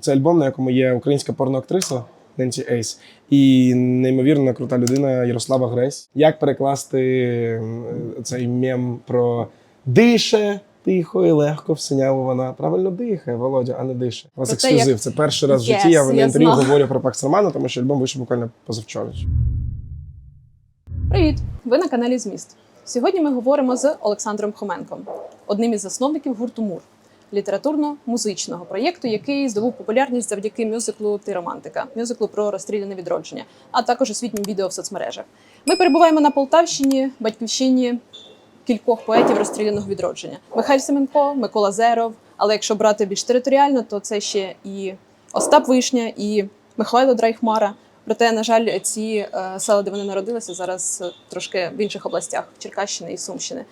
Це альбом, на якому є українська порноактриса Ненсі Ейс і неймовірно крута людина Ярослава Гресь. Як перекласти цей мем про дише тихо і легко в синяву вона правильно дихає, Володя, а не дише. У вас ексклюзив. як- Це перший раз в Yes, житті я я інтерв'ю говорю про Пакс Романа, тому що альбом вийшов буквально позавчора. Привіт! Ви на каналі Зміст. Сьогодні ми говоримо з Олександром Хоменком, одним із засновників гурту Мур, літературно-музичного проєкту, який здобув популярність завдяки мюзиклу Ти романтика, мюзиклу про розстріляне відродження, а також освітнім відео в соцмережах. Ми перебуваємо на Полтавщині, батьківщині кількох поетів розстріляного відродження: Михайль Семенко, Микола Зеров. Але якщо брати більш територіально, то це ще і Остап Вишня, і Михайло Драйхмара. Проте, на жаль, ці е, села, де вони народилися, зараз е, трошки в інших областях Черкащини і Сумщини.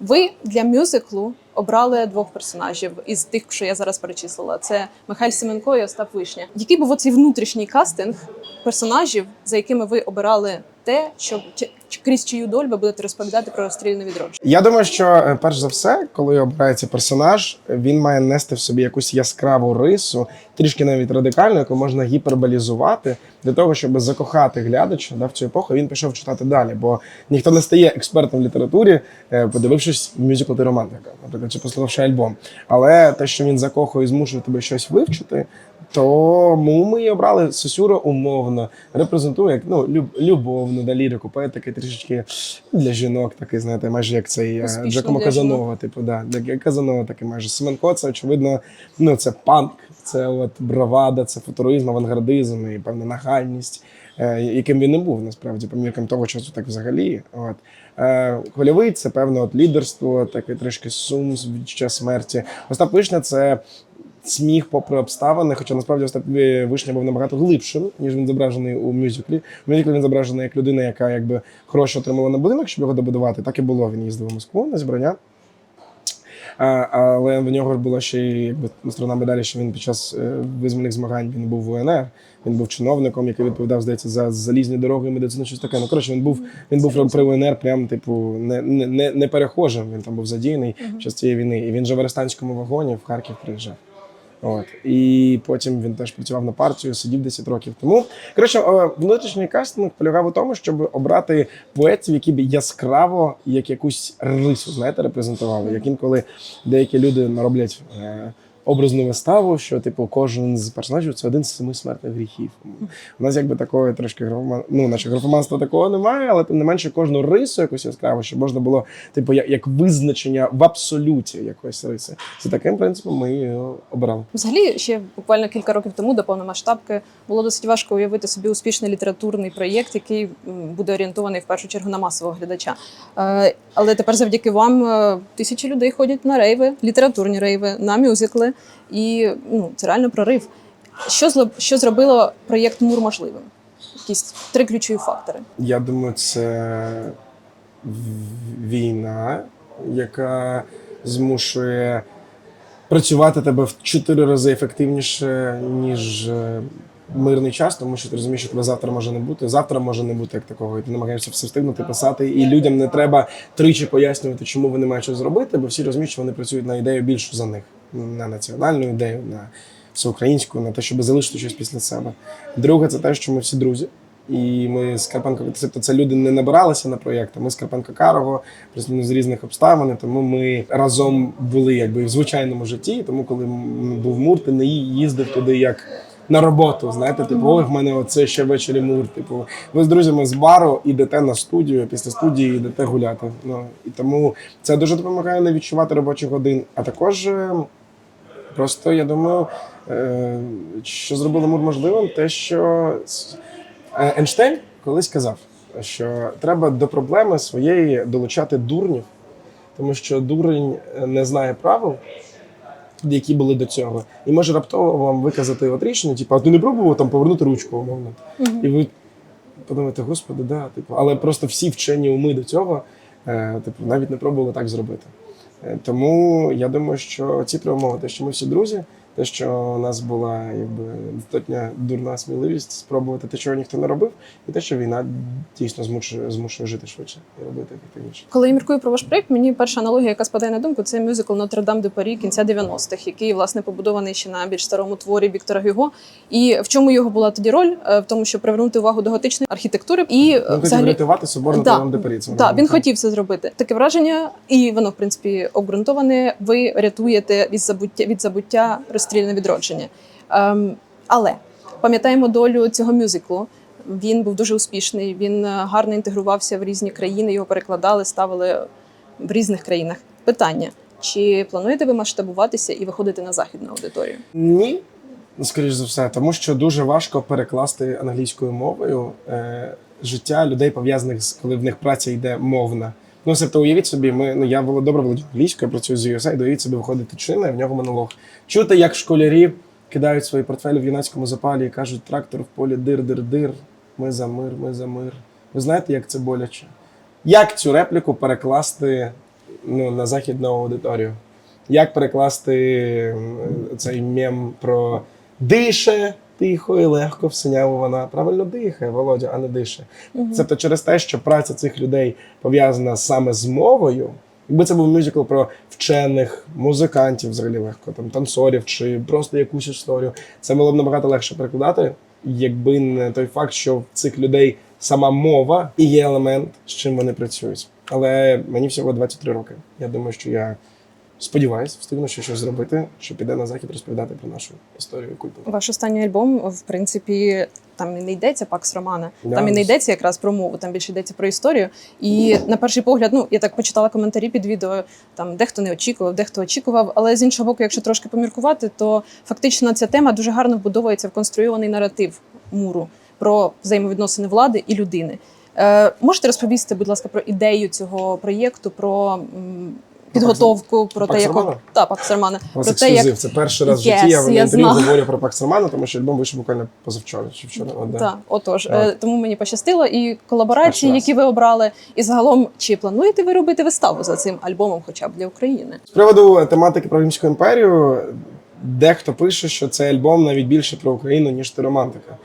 Ви для мюзиклу обрали двох персонажів із тих, що я зараз перечислила. Це Михайль Семенко і Остап Вишня. Який був оцей внутрішній кастинг персонажів, за якими ви обирали те, що крізь чию долю ви будете розповідати про розстріляне відродження? Я думаю, що е, перш за все, коли обирається персонаж, він має нести в собі якусь яскраву рису, трішки навіть радикальну, яку можна гіперболізувати для того, щоб закохати глядача да, в цю епоху. Він пішов читати далі, бо ніхто не стає експертом в літературі, е, подивившись мюзикл «Ти романтика, наприклад, чи послухавши альбом. Але те, що він закохує і змушує тебе щось вивчити. Тому ми обрали Сосюра умовно, репрезентує як ну, люб, любовну да, лірику, поет такий трішечки для жінок, такий, знаєте, майже як цей е, Джакомо Казанова, типу, да, як Казанова, такий майже Семенко, це очевидно, ну це панк, це от бравада, це футуризм, авангардизм і певна нагальність, е, яким він не був насправді, по міркам того часу, так взагалі. От. Е, Хвильовий це певне от лідерство, таке трішки сум, відчуття смерті. Остап Вишня це сміх попри обставини, хоча насправді Остап Вишня був набагато глибшим, ніж він зображений у мюзиклі. В мюзиклі він зображений як людина, яка якби гроші отримала на будинок, щоб його добудувати. Так і було. Він їздив у Москву на зібрання. А, але в нього була ще якби сторона медалі, що він під час е, визвольних змагань він був в УНР. Він був чиновником, який відповідав, здається, за залізні дороги, медицину, щось таке. Ну коротше, він був він був при УНР, прям типу не, не, не, перехожим. Він там був задіяний під час цієї війни. І він же в арестанському вагоні в Харків приїжджав. От і потім він теж працював на партію, сидів 10 років. Тому коротше, е, внутрішній кастинг полягав у тому, щоб обрати поетів, які б яскраво як якусь рису, знаєте, репрезентували. Як інколи деякі люди нароблять е, образну виставу, що типу кожен з персонажів це один з семи смертних гріхів. У нас якби такої трошки графоман... ну, наче графоманства такого немає, але тим не менше кожну рису якусь яскраву, щоб можна було, типу, як, визначення в абсолюті якоїсь риси. За таким принципом ми її обрали. Взагалі, ще буквально кілька років тому до повномасштабки було досить важко уявити собі успішний літературний проєкт, який буде орієнтований в першу чергу на масового глядача. Е, Але тепер, завдяки вам, е, тисячі людей ходять на рейви, літературні рейви, на мюзикли, і ну це реально прорив. Що що зробило проєкт Мур можливим? Якісь три ключові фактори. Я думаю, це війна, яка змушує працювати тебе в чотири рази ефективніше, ніж е, мирний час, тому що ти розумієш, що тебе завтра може не бути. Завтра може не бути як такого. І ти намагаєшся все встигнути писати. І людям не треба тричі пояснювати, чому вони мають що зробити, бо всі розуміють, що вони працюють на ідею більшу за них, на національну ідею, на всеукраїнську, на те, щоб залишити щось після себе. Друге, це те, що ми всі друзі. І ми з Карпенко, тобто це люди не набиралися на проєкт, а ми з Карпенко Карого, з різних обставин, тому ми разом були якби в звичайному житті. Тому коли був мур, ти не їздив туди як на роботу. Знаєте, типу, ой, в мене оце ще ввечері мур. Типу, ви з друзями з бару йдете на студію, після студії йдете гуляти. Ну і тому це дуже допомагає не відчувати робочих годин. А також е, просто я думаю, е, що зробило мур можливим, те, що е, Ейнштейн колись казав, що треба до проблеми своєї долучати дурнів, тому що дурень не знає правил, які були до цього, і може раптово вам виказати от рішення, типу, а ти не пробував там повернути ручку, умовно. І ви подумаєте, господи, да, типу, але просто всі вчені уми до цього, е, типу, навіть не пробували так зробити. Е, Тому я думаю, що ці три умови, те, що ми всі друзі, те, що у нас була якби достатня дурна сміливість спробувати те, чого ніхто не робив, і те, що війна дійсно змушує, змушує жити швидше і робити ефективніше. Коли я міркую про ваш проєкт, мені перша аналогія, яка спадає на думку, це мюзикл Нотр-Дам де Парі кінця 90-х, який власне побудований ще на більш старому творі Віктора Гюго. І в чому його була тоді роль? Е, В тому, щоб привернути увагу до готичної архітектури і е, Він хотів врятувати собор на Да. Дам де Парі. Це Так, він хотів це зробити. Таке враження, і воно в принципі обґрунтоване. Ви рятуєте від забуття від забуття розстріляне відродження. Ем, але пам'ятаємо долю цього мюзиклу. Він був дуже успішний. Він е, гарно інтегрувався в різні країни. Його перекладали, ставили в різних країнах. Питання: чи плануєте ви масштабуватися і виходити на західну аудиторію? Ні, скоріш за все, тому що дуже важко перекласти англійською мовою е, життя людей, пов'язаних з коли в них праця йде мовна. Ну, себто, уявіть собі, ми ну я добре володію англійською, я працюю з USAID, уявіть собі, виходить тичина, і в нього монолог. Чути, як школярі кидають свої портфелі в юнацькому запалі і кажуть, трактор в полі дир-дир-дир, ми за мир, ми за мир. Ви знаєте, як це боляче? Як цю репліку перекласти ну, на західну аудиторію? Як перекласти цей мем про дише тихо і легко в синяву вона правильно дихає, Володя, а не дише. Це то через те, що праця цих людей пов'язана саме з мовою. Якби це був мюзикл про вчених, музикантів, взагалі легко, там танцорів чи просто якусь історію, це було б набагато легше перекладати, якби не той факт, що в цих людей сама мова і є елемент, з чим вони працюють. Але мені всього 23 роки. Я думаю, що я сподіваюся, встигну ще щось зробити, що піде на захід розповідати про нашу історію і культуру. Ваш останній альбом, в принципі, там і не йдеться Пакс Романа, Да. там і не йдеться якраз про мову, там більше йдеться про історію. І на перший погляд, ну я так почитала коментарі під відео. Там дехто не очікував, дехто очікував. Але з іншого боку, якщо трошки поміркувати, то фактично ця тема дуже гарно вбудовується в конструйований наратив муру про взаємовідносини влади і людини. Е, можете розповісти, будь ласка, про ідею цього проєкту, про підготовку, про те, як та Пакс Романа, У про те, як. Це перший раз в Yes, житті я в інтерв'ю говорю про Пакс Романа, тому що альбом вийшов буквально позавчора чи вчора. Да. Так, отож, Так. е, тому мені пощастило і колаборації, які ви обрали. І загалом, чи плануєте ви робити виставу за цим альбомом, хоча б для України? З приводу тематики про Римську імперію, дехто пише, що цей альбом навіть більше про Україну, ніж ти романтика.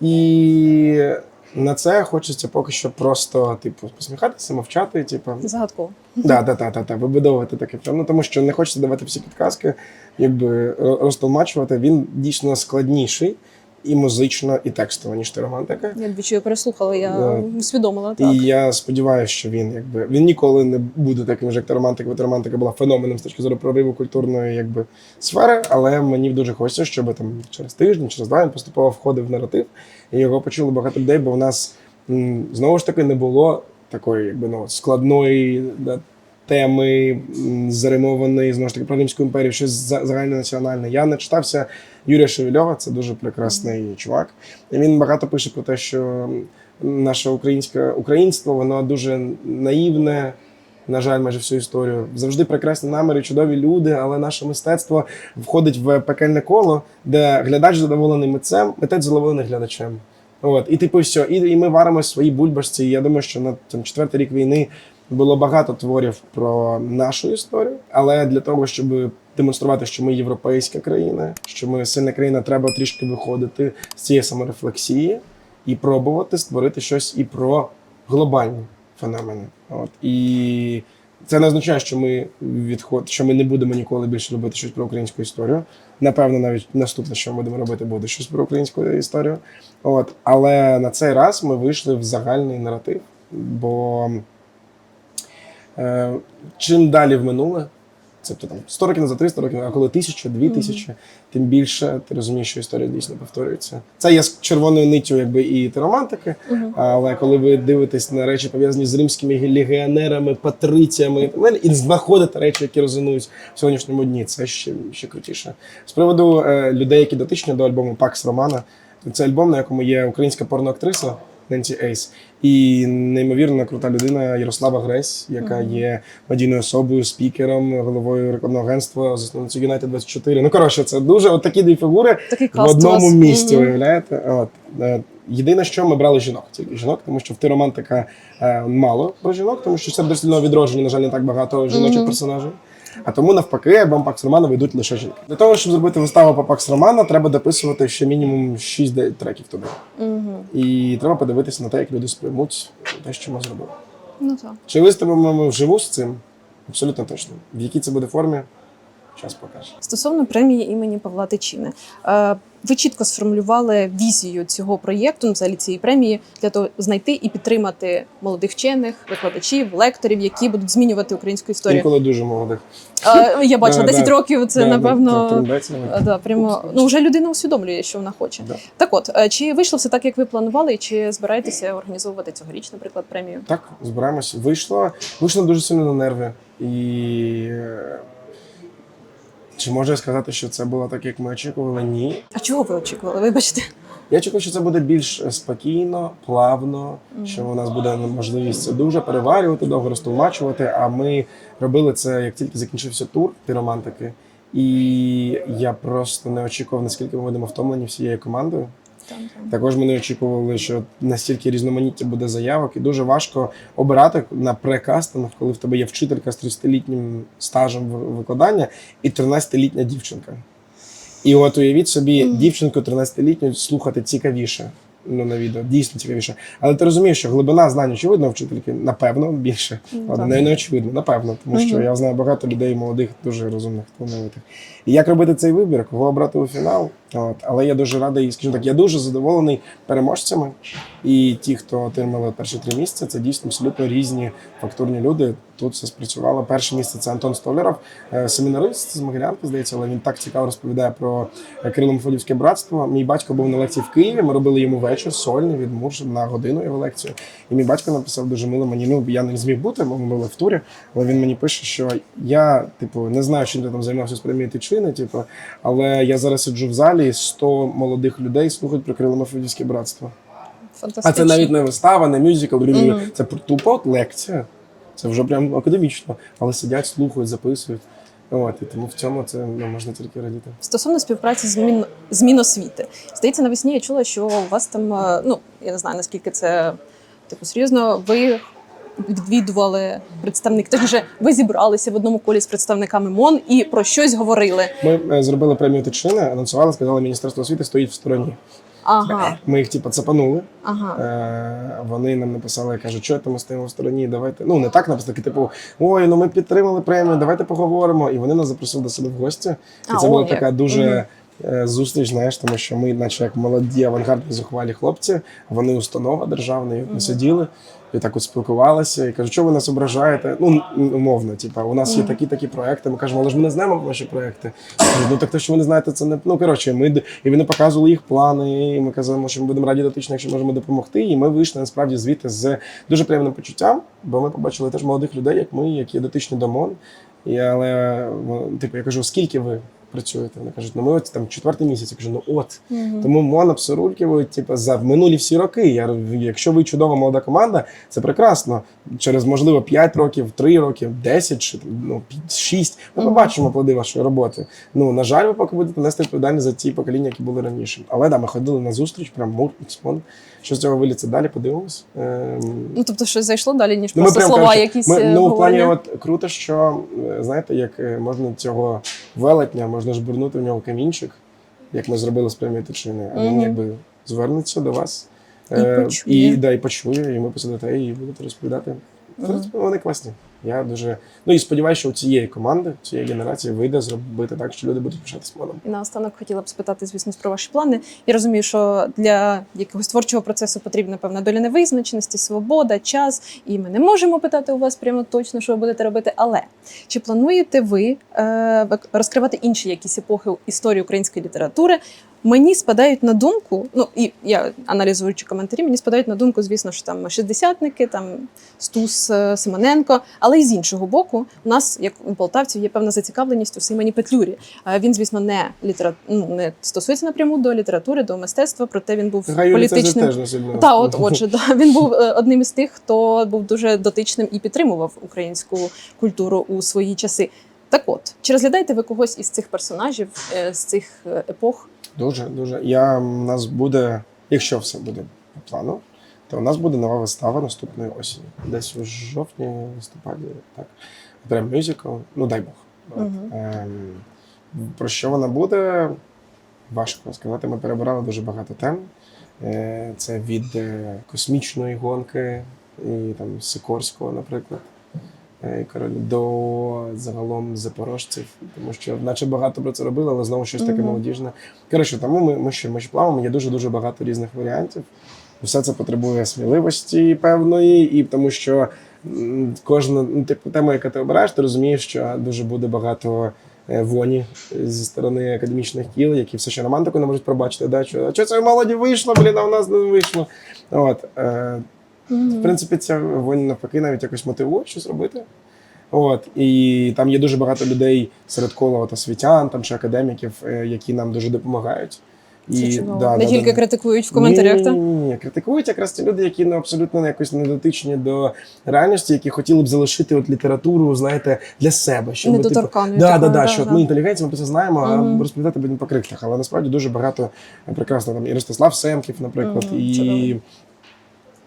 І на це хочеться поки що просто, типу, посміхатися, мовчати, типу, Загадково. Да, да, да, да, да, вибудовувати таке. Ну тому що не хочеться давати всі підказки, якби розтолмачувати. Він дійсно складніший і музично, і текстово, ніж ти романтика. Я двічі переслухала, я Да. усвідомила так. І я сподіваюся, що він якби він ніколи не буде таким же, як та романтика, бо та романтика була феноменом з точки зору прориву культурної якби сфери. Але мені дуже хочеться, щоб там через тиждень, через два він поступово входив в наратив, і його почули багато людей, бо в нас знову ж таки не було такої, якби ну складної да, теми, м, знову ж таки про Римську імперію, щось за- загальнонаціональне. Я не читався Юрія Шевельова, це дуже прекрасний чувак. І він багато пише про те, що наше українське українство, воно дуже наївне. На жаль, майже всю історію. Завжди прекрасні наміри, чудові люди, але наше мистецтво входить в пекельне коло, де глядач задоволений митцем, митець задоволений глядачем. От, і типу, все, і, і ми варимо в своїй бульбашці. І я думаю, що на там, четвертий рік війни було багато творів про нашу історію. Але для того, щоб демонструвати, що ми європейська країна, що ми сильна країна, треба трішки виходити з цієї саморефлексії і пробувати створити щось і про глобальні феномени. От і це не означає, що ми відход, що ми не будемо ніколи більше робити щось про українську історію. Напевно, навіть наступне, що ми будемо робити, буде щось про українську історію. От, але на цей раз ми вийшли в загальний наратив, бо е, чим далі в минуле, Тобто там 100 років назад, 300 років, а коли тисяча, дві тисячі, тим більше ти розумієш, що історія дійсно повторюється. Це є з червоною ниттю, якби і ти романтики. Але коли ви дивитесь на речі, пов'язані з римськими легіонерами, патриціями і знаходите речі, які резонують в сьогоднішньому дні, це ще, ще крутіше. З приводу е, людей, які дотичні до альбому Пакс Романа, це альбом, на якому є українська порноактриса Ненсі Ейс і неймовірно крута людина Ярослава Гресь, яка є медійною особою, спікером, головою рекламного агентства, засновницею United 24. Ну коротше, це дуже от такі дві фігури Такий в одному вас. місці. Мгм. Уявляєте? От е, єдине, що ми брали жінок, тільки жінок, тому що в ти романтика е, мало про жінок, тому що це дослідного відродження, на жаль, не так багато жіночих персонажів. А тому навпаки, альбом Пакс Романа ведуть лише жінки. Для того, щоб зробити виставу по Пакс Романа, треба дописувати ще мінімум 6 треків туди. Угу. І треба подивитися на те, як люди сприймуть те, що ми зробили. Ну так. Чи виставимо ми вживу з цим? Абсолютно точно. В якій це буде формі, час покаже. Стосовно премії імені Павла Тичини, е, ви чітко сформулювали візію цього проєкту, ну, взагалі цієї премії, для того знайти і підтримати молодих вчених, викладачів, лекторів, які будуть змінювати українську історію. Інколи дуже молодих. Е, Я бачила Да, 10 да. років. Це Да, да, напевно. тенденція. е, Да, прямо ну вже людина усвідомлює, що вона хоче. Да. Так, от чи вийшло все так, як ви планували, і чи збираєтеся організовувати цьогоріч, наприклад, премію? Так, збираємось. Вийшло, вийшло дуже сильно на нерви. І чи можу я сказати, що це було так, як ми очікували? Ні. А чого ви очікували? Вибачте. Я очікую, що це буде більш спокійно, плавно, що у нас буде можливість це дуже переварювати, довго розтлумачувати. А ми робили це як тільки закінчився тур піромантики. І я просто не очікував, наскільки ми будемо втомлені всією командою. Також ми не очікували, що настільки різноманіття буде заявок, і дуже важко обирати на прекастинг, коли в тебе є вчителька з 30-літнім стажем викладання і 13-літня дівчинка. І от уявіть собі, дівчинку 13-літню слухати цікавіше. Ну, на відео, дійсно цікавіше. Але ти розумієш, що глибина знань, очевидно, вчительки, напевно, більше. Ну, Ладно, не, не очевидно, напевно, тому що я знаю багато людей молодих, дуже розумних, талановитих. І як робити цей вибір, кого обрати у фінал? От. Але я дуже радий, скажімо так, я дуже задоволений переможцями. І ті, хто отримали перші три місця, це дійсно абсолютно різні фактурні люди. Тут все спрацювало. Перше місце це Антон Столяров, е, семінарист з Могилянки, здається, але він так цікаво розповідає про е, Кирило-Мефодівське братство. Мій батько був на лекції в Києві. Ми робили йому вечір сольний від муж на годину його лекцію. І мій батько написав дуже мило мені. Ну я не зміг бути, бо ми були в турі. Але він мені пише, що я, типу, не знаю, чим ти там займався з премії Тичини, типу, але я зараз сиджу в залі, і 100 молодих людей слухають про Кирило-Мефодівське братство. А це навіть не вистава, не мюзикл, Мгм. це тупо лекція. Це вже прям академічно, але сидять, слухають, записують. От, і тому в цьому це ну, можна тільки радіти. Стосовно співпраці з Мін... з Міносвіти. Здається, навесні я чула, що у вас там, е, ну я не знаю наскільки це типу серйозно. Ви відвідували представник. Точніше, ви зібралися в одному колі з представниками МОН і про щось говорили. Ми е, зробили премію Тичини, анонсували, сказали, Міністерство освіти стоїть в стороні. Ага, Ми їх типу, цапанули. ага. Е, вони нам написали, кажуть, що ми стоїмо в стороні, давайте. Ну не так написано, типу, ой, ну ми підтримали премію, давайте поговоримо. І вони нас запросили до себе в гості. І А, це он була як. така дуже Мгм. Е, зустріч, знаєш, тому що ми, наче як молоді, авангардні зухвалі хлопці, вони установа державна, і от ми сиділи. І так от спілкувалися, і кажуть, що ви нас ображаєте? Ну, умовно, типа, у нас є такі такі проекти. Ми кажемо, але ж ми не знаємо ваші проекти. Кажуть, Ну так те, що ви не знаєте, це не ну коротше. Ми і вони показували їх плани. І ми казали, що ми будемо раді дотично, якщо можемо допомогти. І ми вийшли насправді звідти з дуже приємним почуттям, бо ми побачили теж молодих людей, як ми, які дотичні до МОН. І але типу, я кажу, скільки ви працюєте? Вони кажуть, ну ми от там четвертий місяць. Я кажу, ну от. Мгм. Тому МОН обсорулькивають, типу, за минулі всі роки. Я, якщо ви чудова молода команда, це прекрасно. Через, можливо, 5 років, 3 роки, 10 чи ну, 6. Ми побачимо плоди вашої роботи. Ну, на жаль, ви поки будете нести відповідальність за ті покоління, які були раніше. Але да, ми ходили на зустріч, прям мур, іксмон. Що з цього виліться далі, подивимось. Ем, Ну тобто, щось зайшло далі, ніж Ну, просто прям слова, коротше, якісь ми, е, ну, в плані, от круто, що е, знаєте, як е, можна цього велетня, можна жбурнути в нього камінчик, як ми зробили з прямої Тичини, а він якби звернеться до вас І е, почує. і, да, і почує, і ми посидите і будете розповідати. Вони класні. Я дуже ну і сподіваюся, що у цієї команди, цієї генерації вийде зробити так, що люди будуть пишатися моном. І наостанок хотіла б спитати, звісно, про ваші плани. Я розумію, що для якогось творчого процесу потрібна певна доля невизначеності, свобода, час. І ми не можемо питати у вас прямо точно, що ви будете робити. Але чи плануєте ви е, розкривати інші якісь епохи історії української літератури? Мені спадають на думку, ну і я аналізуючи коментарі, мені спадають на думку, звісно, що там шістдесятники, там Стус е, Симоненко. Але і з іншого боку, у нас, як у полтавців, є певна зацікавленість у Симоні Петлюрі. Е, Він, звісно, не літера... ну, не стосується напряму до літератури, до мистецтва, проте він був це політичним. теж не. Та, от отже, да. він був е, одним із тих, хто був дуже дотичним і підтримував українську культуру у свої часи. Так от, чи розглядаєте ви когось із цих персонажів, з цих епох? Дуже, дуже. Я, у нас буде, якщо все буде по плану, то у нас буде нова вистава наступної осені. Десь у жовтні, листопаді, так. Прям мюзикл. Ну дай Бог. Ем, про що вона буде? Важко сказати. Ми перебирали дуже багато тем. Е, Це від е, космічної гонки і там Сикорського, наприклад. Е, до загалом запорожців, тому що наче багато про це робили, але знову щось таке Мгм. молодіжне. Коротше, тому ми, ми ще ми ще плаваємо, є дуже дуже багато різних варіантів. Все це потребує сміливості певної, і тому що кожна ну, типу, тема, яка ти обираєш, ти розумієш, що дуже буде багато е, воні зі сторони академічних кіл, які все ще романтику не можуть пробачити. Да? Що, а що це молоді вийшло, блін, а у нас не вийшло. От, е, в принципі, ця вонь навпаки навіть якось мотивує щось робити. От, і там є дуже багато людей серед кола освітян там, чи академіків, е, які нам дуже допомагають. Це чудово. да, не да, тільки да. критикують в коментарях, ні, ні, ні. Критикують якраз ті люди, які ну, абсолютно якось не дотичні до реальності, які хотіли б залишити от літературу, знаєте, для себе. Щоб, типу, Недоторканою Да, да, да, да, що да. ми інтелігенції, ми про це знаємо, Мгм. а розповідати будемо по крихтах. Але насправді дуже багато е, прекрасно там і Ростислав Семків, наприклад, Мгм, і. чудовий.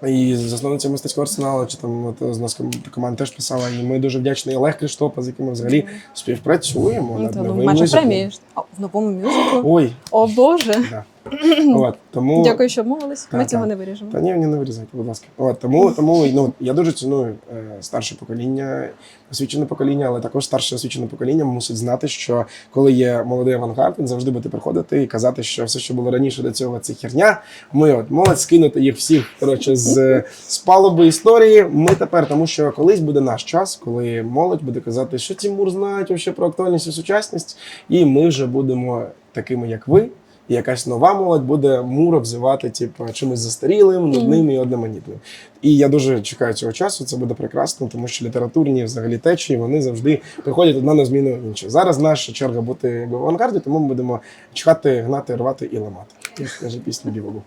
І засновниця мистецького арсеналу, чи там от, з нас ком- команда теж писала. І ми дуже вдячні Олег Кріштопа, з яким ми взагалі співпрацюємо Ну, над ну, новим майже премії. А, в новому мюзиклу. Ой, О Боже! да. От, тому Дякую, що обмовились. Ми Так, цього так. не виріжемо. Та ні, ні, не вирізайте, будь ласка. От, тому, тому ну, я дуже ціную е, старше покоління, освічене покоління, але також старше освічене покоління мусить знати, що коли є молодий авангард, він завжди буде приходити і казати, що все, що було раніше до цього, це херня. Ми от молодь скинути їх всіх коротше, з, з палуби історії. Ми тепер, тому що колись буде наш час, коли молодь буде казати, що Тімур знають про актуальність і сучасність, і ми вже будемо такими, як ви. І якась нова молодь буде муро взивати, типу, чимось застарілим, нудним і одноманітним. І я дуже чекаю цього часу. Це буде прекрасно, тому що літературні взагалі течії вони завжди приходять одна на зміну інше. Зараз наша черга бути в авангарді, тому ми будемо чхати, гнати, рвати і ламати. Як каже пісня Біволу.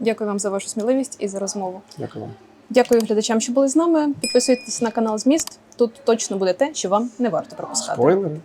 Дякую вам за вашу сміливість і за розмову. Дякую вам. Дякую глядачам, що були з нами. Підписуйтесь на канал Зміст. Тут точно буде те, що вам не варто пропускати. Спойлери.